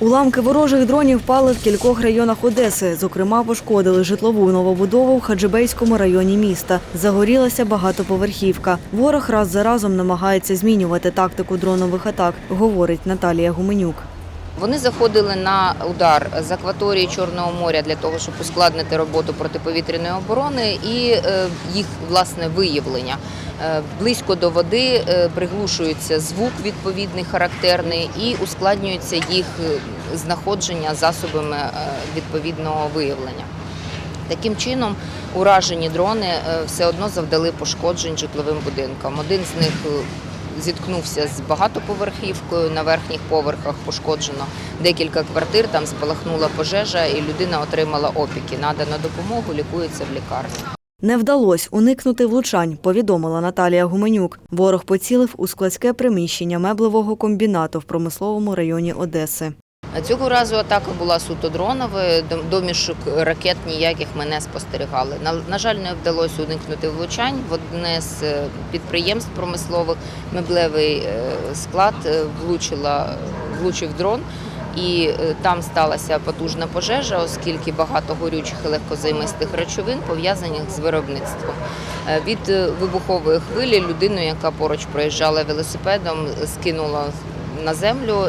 Уламки ворожих дронів впали в кількох районах Одеси. Зокрема, пошкодили житлову новобудову в Хаджибейському районі міста. Загорілася багатоповерхівка. Ворог раз за разом намагається змінювати тактику дронових атак, говорить Наталія Гуменюк. Вони заходили на удар з акваторії Чорного моря для того, щоб ускладнити роботу протиповітряної оборони і е, їх власне виявлення. Е, Близько до води е, приглушується звук відповідний характерний і ускладнюється їх знаходження засобами відповідного виявлення. Таким чином, уражені дрони все одно завдали пошкоджень житловим будинкам. Один з них зіткнувся з багатоповерхівкою. На верхніх поверхах пошкоджено декілька квартир. Там спалахнула пожежа, і людина отримала опіки. Надана допомогу, лікується в лікарні. Не вдалося уникнути влучань, повідомила Наталія Гуменюк. Ворог поцілив у складське приміщення меблевого комбінату в промисловому районі Одеси. А Цього разу атака була суто дроновою. дом- Домішок ракет ніяких ми не спостерігали. На, жаль, не вдалося уникнути влучань. В одне з е, підприємств промислових меблевий е, склад е, влучила, влучив дрон. І там сталася потужна пожежа, оскільки багато горючих і легкозаймистих речовин пов'язаних з виробництвом. Від вибухової хвилі людину, яка поруч проїжджала велосипедом, скинула на землю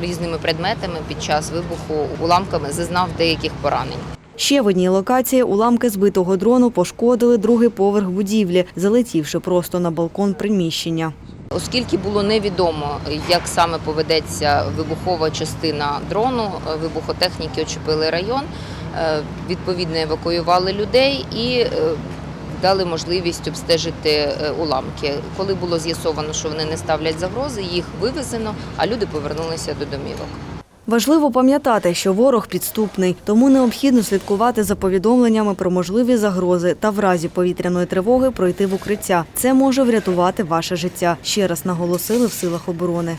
різними предметами під час вибуху уламками зазнав деяких поранень. Ще в одній локації уламки збитого дрону пошкодили другий поверх будівлі, залетівши просто на балкон приміщення. Оскільки було невідомо, як саме поведеться вибухова частина дрону, е, вибухотехніки очепили район, е, відповідно евакуювали людей і е, дали можливість обстежити е, уламки. Коли було з'ясовано, що вони не ставлять загрози, їх вивезено, а люди повернулися до домівок. Важливо пам'ятати, що ворог підступний, тому необхідно слідкувати за повідомленнями про можливі загрози та в разі повітряної тривоги пройти в укриття. Це може врятувати ваше життя. Ще раз наголосили в силах оборони.